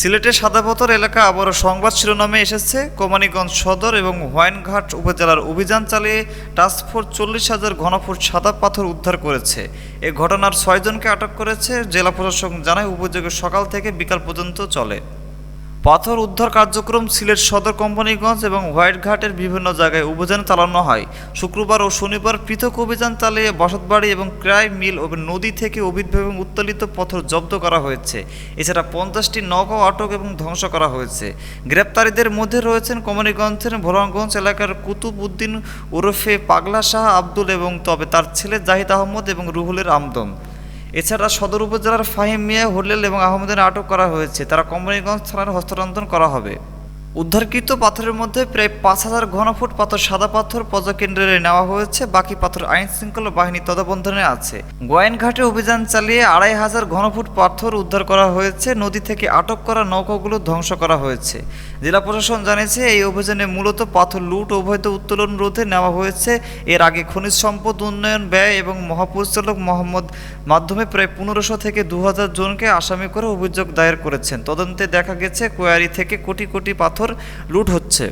সিলেটের সাদাপথর এলাকা আবারও সংবাদ শিরোনামে এসেছে, কোমানীগঞ্জ সদর এবং হোয়াইনঘাট উপজেলার অভিযান চালিয়ে টাস্কফোর্স চল্লিশ হাজার ঘনফুট সাদা পাথর উদ্ধার করেছে। এ ঘটনার ছয়জনকে আটক করেছে জেলা প্রশাসক জানায়, উপযোগে সকাল থেকে বিকাল পর্যন্ত চলে। পাথর উদ্ধার কার্যক্রম সিলেট সদর কোম্পানিগঞ্জ এবং হোয়াইটঘাটের বিভিন্ন জায়গায় অভিযান চালানো হয়। শুক্রবার ও শনিবার পৃথক অভিযান চালিয়ে বসতবাড়ি এবং ক্রাই মিল ও নদী থেকে এবং উত্তোলিত পাথর জব্দ করা হয়েছে। এছাড়া পঞ্চাশটি নৌকাও আটক এবং ধ্বংস করা হয়েছে। গ্রেপ্তারীদের মধ্যে রয়েছেন কোম্পানিগঞ্জের ভোলাগঞ্জ এলাকার কুতুব উদ্দিন ওরফে পাগলা শাহ আব্দুল এবং তবে তার ছেলে জাহিদ আহমদ এবং রুহুলের আমদন এছাড়া সদর উপজেলার ফাহিম মিয়া হলেল এবং আহমেদের আটক করা হয়েছে। তারা কোম্পানিগঞ্জ থানার হস্তান্তর করা হবে। উদ্ধারকৃত পাথরের মধ্যে প্রায় পাঁচ হাজার ঘনফুট পাথর সাদা পাথর পর্যকেন্দ্রে নেওয়া হয়েছে, বাকি পাথর আইন শৃঙ্খলা বাহিনী তদাবধানে আছে। গোয়াইনঘাটে অভিযান চালিয়ে আড়াই হাজার ঘনফুট পাথর উদ্ধার করা হয়েছে, নদী থেকে আটক করা নৌকাগুলো ধ্বংস করা হয়েছে। জেলা প্রশাসন জানিয়েছে, এই অভিযানে মূলত পাথর লুট, অবৈধ উত্তোলন রোধে নেওয়া হয়েছে। এর আগে খনিজ সম্পদ উন্নয়ন ব্যয় এবং মহাপরিচালক মোহাম্মদ মাধ্যমে প্রায় পনেরোশো থেকে দু হাজার জনকে আসামি করে অভিযোগ দায়ের করেছেন। তদন্তে দেখা গেছে, কোয়ারি থেকে কোটি কোটি পাথর লুট হচ্ছে।